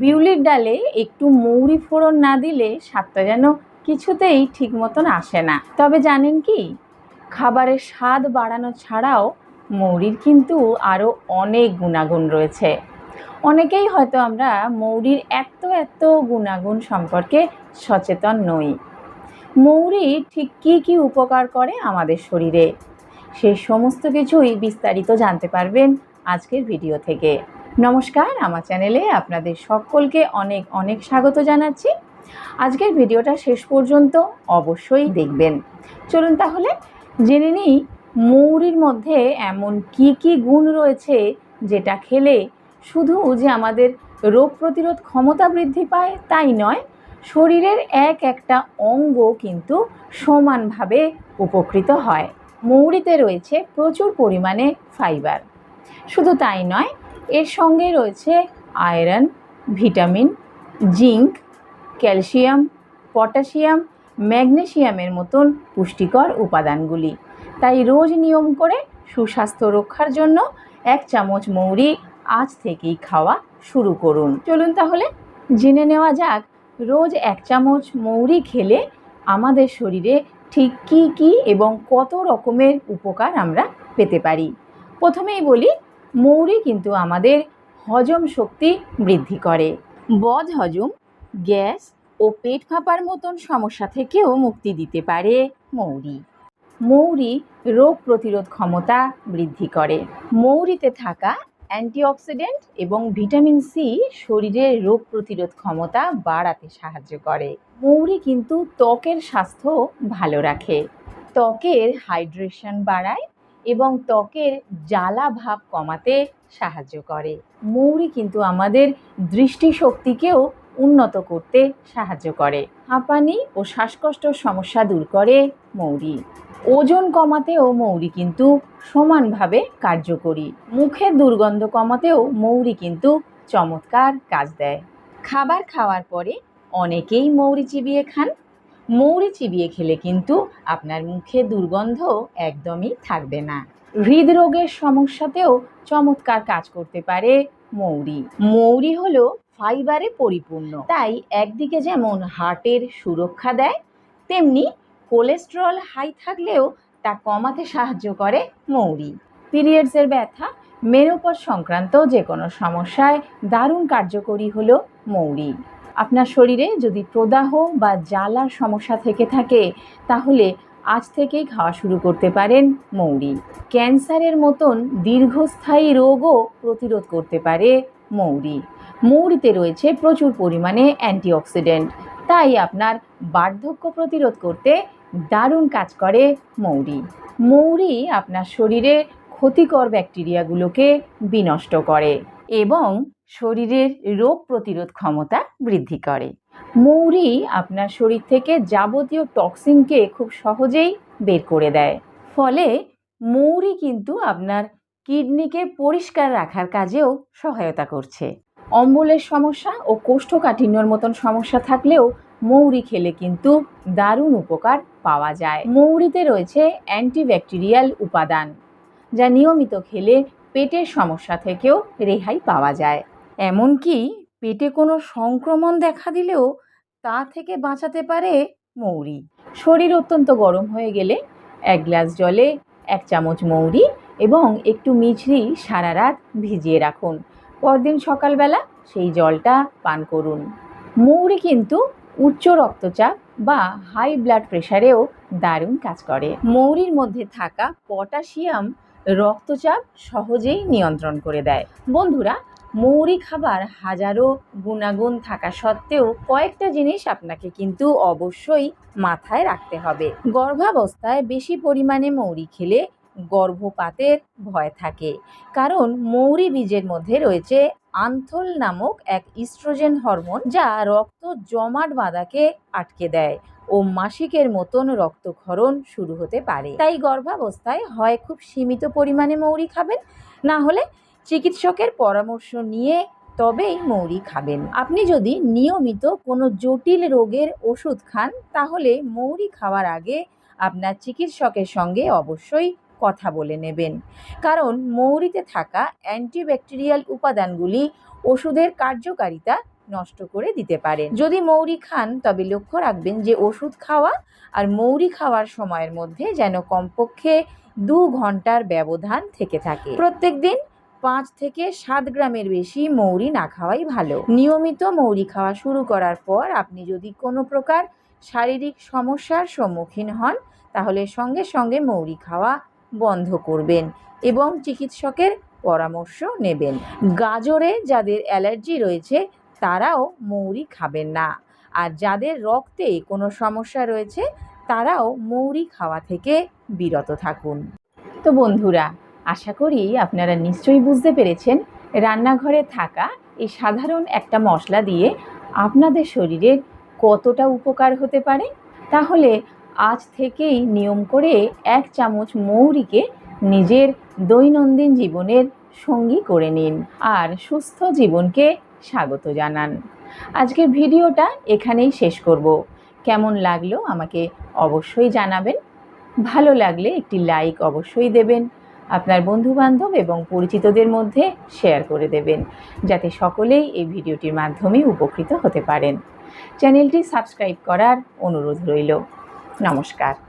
বিউলির ডালে একটু মৌরি ফোড়ন না দিলে স্বাদটা যেন কিছুতেই ঠিক মতন আসে না। তবে জানেন কি? খাবারের স্বাদ বাড়ানো ছাড়াও মৌরির কিন্তু আরও অনেক গুণাগুণ রয়েছে। অনেকেই হয়তো আমরা মৌরির এত এত গুণাগুণ সম্পর্কে সচেতন নই। মৌরি ঠিক কী কী উপকার করে আমাদের শরীরে? সেই সমস্ত কিছুই বিস্তারিত জানতে পারবেন আজকের ভিডিও থেকে। নমস্কার, আমার চ্যানেলে আপনাদের সকলকে অনেক অনেক স্বাগত জানাচ্ছি। আজকের ভিডিওটা শেষ পর্যন্ত অবশ্যই দেখবেন। চলুন তাহলে জেনে নিই মৌরির মধ্যে এমন কি কি গুণ রয়েছে যেটা খেলে শুধু যে আমাদের রোগ প্রতিরোধ ক্ষমতা বৃদ্ধি পায় তাই নয়, শরীরের এক একটা অঙ্গ কিন্তু সমানভাবে উপকৃত হয়। মৌরিতে রয়েছে প্রচুর পরিমাণে ফাইবার শুধু তাই নয় এর সঙ্গে রয়েছে iron, vitamin, zinc, calcium, potassium, ম্যাগনেশিয়ামের মতন পুষ্টিকর উপাদানগুলি। তাই রোজ নিয়ম করে সুস্বাস্থ্য রক্ষার জন্য এক চামচ মৌরি আজ থেকেই খাওয়া শুরু করুন। চলুন তাহলে জেনে নেওয়া যাক, রোজ এক চামচ মৌরি খেলে আমাদের শরীরে ঠিক কী কী এবং কত রকমের উপকার আমরা পেতে পারি। প্রথমেই বলি মৌরি কিন্তু আমাদের হজম শক্তি বৃদ্ধি করে। বদ হজম গ্যাস ও পেট ফাঁপার মতন সমস্যা থেকেও মুক্তি দিতে পারে মৌরি। মৌরি রোগ প্রতিরোধ ক্ষমতা বৃদ্ধি করে। মৌরিতে থাকা অ্যান্টিঅক্সিডেন্ট এবং ভিটামিন সি শরীরের রোগ প্রতিরোধ ক্ষমতা বাড়াতে সাহায্য করে। মৌরি কিন্তু ত্বকের স্বাস্থ্য ভালো রাখে। ত্বকের হাইড্রেশন বাড়ায় এবং ত্বকের জ্বালা ভাব কমাতে সাহায্য করে। মৌরি কিন্তু আমাদের দৃষ্টিশক্তিকেও উন্নত করতে সাহায্য করে। হাঁপানি ও শ্বাসকষ্টর সমস্যা দূর করে মৌরি। ওজন কমাতেও মৌরি কিন্তু সমানভাবে কার্যকরী। মুখের দুর্গন্ধ কমাতেও মৌরি কিন্তু চমৎকার কাজ দেয়। খাবার খাওয়ার পরে অনেকেই মৌরি চিবিয়ে খান। মৌরি চিবিয়ে খেলে কিন্তু আপনার মুখে দুর্গন্ধ একদমই থাকবে না। হৃদরোগের সমস্যাতেও চমৎকার কাজ করতে পারে মৌরি। মৌরি হলো ফাইবারে পরিপূর্ণ, তাই একদিকে যেমন হার্টের সুরক্ষা দেয়, তেমনি কোলেস্ট্রল হাই থাকলেও তা কমাতে সাহায্য করে মৌরি। পিরিয়ডসের ব্যথা মেনোপজ সংক্রান্ত যে কোনো সমস্যায় দারুণ কার্যকরী হলো মৌরি। আপনার শরীরে যদি প্রদাহ বা জ্বালার সমস্যা থেকে থাকে, তাহলে আজ থেকেই খাওয়া শুরু করতে পারেন মৌরি। ক্যান্সারের মতন দীর্ঘস্থায়ী রোগও প্রতিরোধ করতে পারে মৌরি। মৌরিতে রয়েছে প্রচুর পরিমাণে অ্যান্টিঅক্সিডেন্ট। তাই আপনার বার্ধক্য প্রতিরোধ করতে দারুণ কাজ করে মৌরি। মৌরি আপনার শরীরে ক্ষতিকর ব্যাকটেরিয়াগুলোকে বিনষ্ট করে। এবং শরীরের রোগ প্রতিরোধ ক্ষমতা বৃদ্ধি করে। মৌরি আপনার শরীর থেকে যাবতীয় টক্সিনকে খুব সহজেই বের করে দেয়। ফলে মৌরি কিন্তু আপনার কিডনিকে পরিষ্কার রাখার কাজেও সহায়তা করছে। অম্বলের সমস্যা ও কোষ্ঠকাঠিন্যর মতন সমস্যা থাকলেও মৌরি খেলে কিন্তু দারুণ উপকার পাওয়া যায়। মৌরিতে রয়েছে অ্যান্টিব্যাকটেরিয়াল উপাদান, যা নিয়মিত খেলে পেটের সমস্যা থেকেও রেহাই পাওয়া যায়। এমনকি পেটে কোনো সংক্রমণ দেখা দিলেও তা থেকে বাঁচাতে পারে মৌরি। শরীর অত্যন্ত গরম হয়ে গেলে এক গ্লাস জলে এক চামচ মৌরি এবং একটু মিছরি সারা রাত ভিজিয়ে রাখুন। পরদিন সকালবেলা সেই জলটা পান করুন। মৌরি কিন্তু উচ্চ রক্তচাপ বা হাই ব্লাড প্রেশারেও দারুণ কাজ করে। মৌরির মধ্যে থাকা পটাশিয়াম রক্তচাপ সহজেই নিয়ন্ত্রণ করে দেয়। বন্ধুরা, মৌরি খাবার হাজারো গুণাগুণ থাকা সত্ত্বেও কয়েকটা জিনিস আপনাকে কিন্তু অবশ্যই মাথায় রাখতে হবে। গর্ভাবস্থায় বেশি পরিমাণে মৌরি খেলে গর্ভপাতের ভয় থাকে। কারণ মৌরি বীজের মধ্যে রয়েছে আন্থল নামক এক ইস্ট্রোজেন হরমোন যা রক্ত জমাট বাঁধাকে আটকে দেয় ও মাসিকের মতন রক্তক্ষরণ শুরু হতে পারে। তাই গর্ভাবস্থায় হয় খুব সীমিত পরিমাণে মৌরি খাবেন, না হলে চিকিৎসকের পরামর্শ নিয়ে তবেই মৌরি খাবেন। আপনি যদি নিয়মিত কোনো জটিল রোগের ওষুধ খান, তাহলে মৌরি খাওয়ার আগে আপনার চিকিৎসকের সঙ্গে অবশ্যই কথা বলে নেবেন। কারণ মৌরিতে থাকা অ্যান্টিব্যাকটেরিয়াল উপাদানগুলি ওষুধের কার্যকারিতা নষ্ট করে দিতে পারেন যদি মৌরি খান, তবে লক্ষ্য রাখবেন যে ওষুধ খাওয়া আর মৌরি খাওয়ার সময়ের মধ্যে যেন কমপক্ষে দু ঘণ্টার ব্যবধান থেকে থাকে। প্রত্যেক দিন পাঁচ থেকে সাত গ্রামের বেশি মৌরি না খাওয়াই ভালো। নিয়মিত মৌরি খাওয়া শুরু করার পর আপনি যদি কোনো প্রকার শারীরিক সমস্যার সম্মুখীন হন, তাহলে সঙ্গে সঙ্গে মৌরি খাওয়া বন্ধ করবেন এবং চিকিৎসকের পরামর্শ নেবেন। গাজরে যাদের অ্যালার্জি রয়েছে, তারাও মৌরি খাবেন না। আর যাদের রক্তে কোনো সমস্যা রয়েছে, তারাও মৌরি খাওয়া থেকে বিরত থাকুন। তো বন্ধুরা, আশা করি আপনারা নিশ্চয়ই বুঝতে পেরেছেন, রান্নাঘরে থাকা এই সাধারণ একটা মশলা দিয়ে আপনাদের শরীরের কতটা উপকার হতে পারে। তাহলে আজ থেকেই নিয়ম করে এক চামচ মৌরিকে নিজের দৈনন্দিন জীবনের সঙ্গী করে নিন আর সুস্থ জীবনকে স্বাগত জানান। আজকের ভিডিওটা এখানেই শেষ করব। কেমন লাগল আমাকে অবশ্যই জানাবেন। ভালো লাগলে একটি লাইক অবশ্যই দেবেন। আপনার বন্ধুবান্ধব এবং পরিচিতদের মধ্যে শেয়ার করে দেবেন, যাতে সকলেই এই ভিডিওটির মাধ্যমে উপকৃত হতে পারেন। চ্যানেলটি সাবস্ক্রাইব করার অনুরোধ রইল। নমস্কার।